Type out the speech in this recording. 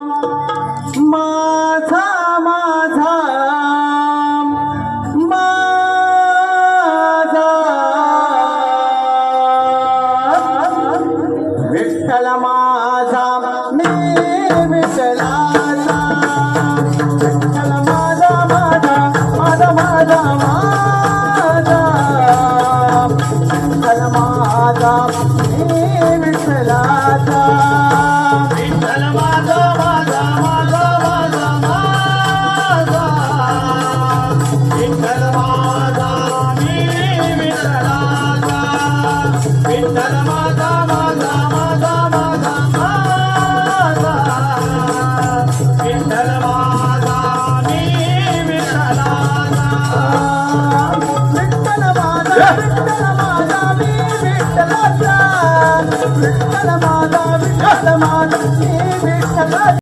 माझा माझा माझा. विठ्ठल माझा मी विठ्ठलाचा. विठ्ठल माझा माझा माझा माझा माझा. विठ्ठल माझा मी విఠల మాదా మాదా మాదా మాదా మాదా విఠల మాదా నీ విఠలాదా విఠల మాదా విఠల మాదా నీ విఠలాదా విఠల మాదా విఠల మాదా నీ విఠలాదా